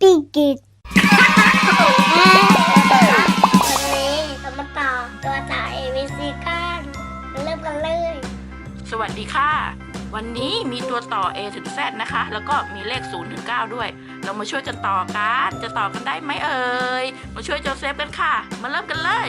ปีกิดวันนี้เรต่อตัวจ่า ABC กันเริ่มกันเลย สวัสดีค่ะ วันนี้มีตัวต่อ A ถึง Z นะคะ แล้วก็มีเลข0ถึง9ด้วย เรามาช่วยกันต่อกัน จะต่อกันได้ไหมเอ่ย มาช่วยโจเซฟกันค่ะ มาเริ่มกันเลย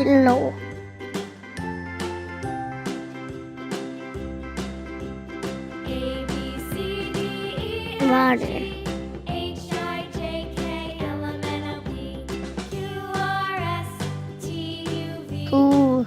pillow. Water. Ooh.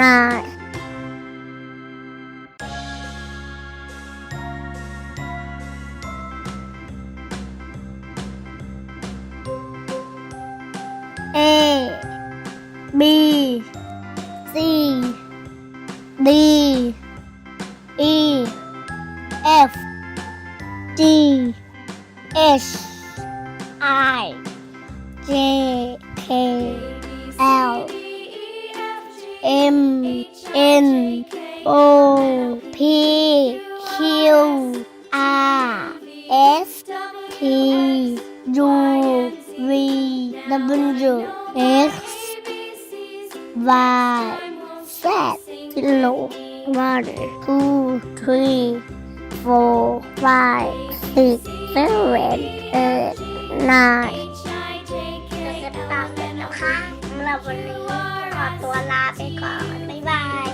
นายเอบีซีดีอีเอฟดีเอชไอ J K L M N O P Q R S T U V W X Y Z kilo one two three four five six seven eight nine เราจะตามกันนะคะสำหรับวันนี้ ตัวลาไปก่อน บ๊ายบาย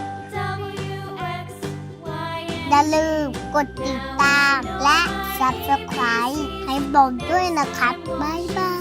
อย่าลืมกดติดตามและ subscribe ให้ผมด้วยนะครับ บ๊ายบาย